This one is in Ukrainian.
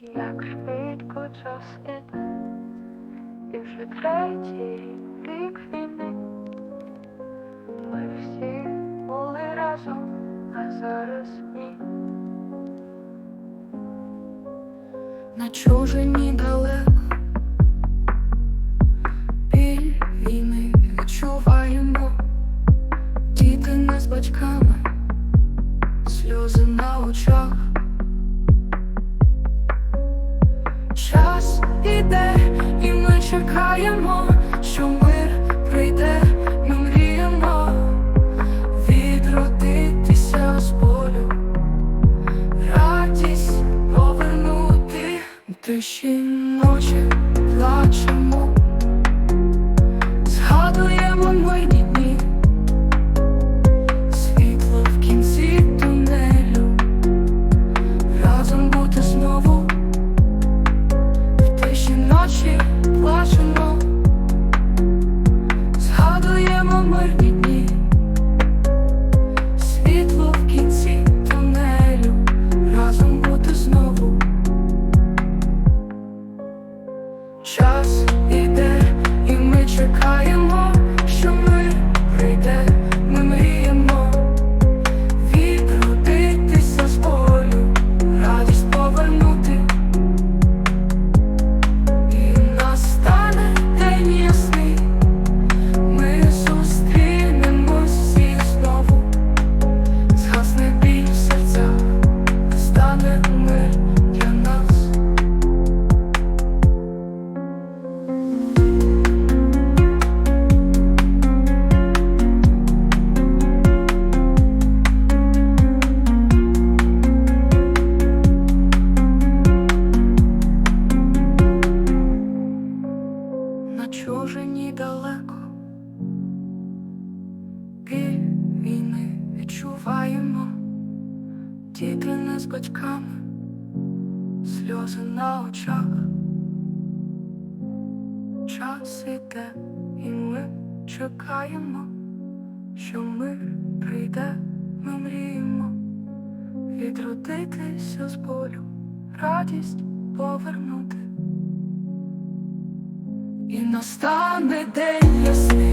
як швидко час іде, і вже третій рік війни. Ми всі були разом, а зараз ні. На чужині далеко іде, і ми чекаємо, що мир прийде, ми мріємо відродитися з болю, радість повернути. Тиші ночі плачемо, Час іде, і ми чекаємо, що мир прийде, на чужині далеко. Біль війни відчуваємо, діти не з батьками, сльози на очах. Час іде, і ми чекаємо, що мир прийде, ми мріємо відродитися з болю, радість повернути. І настане день ясний,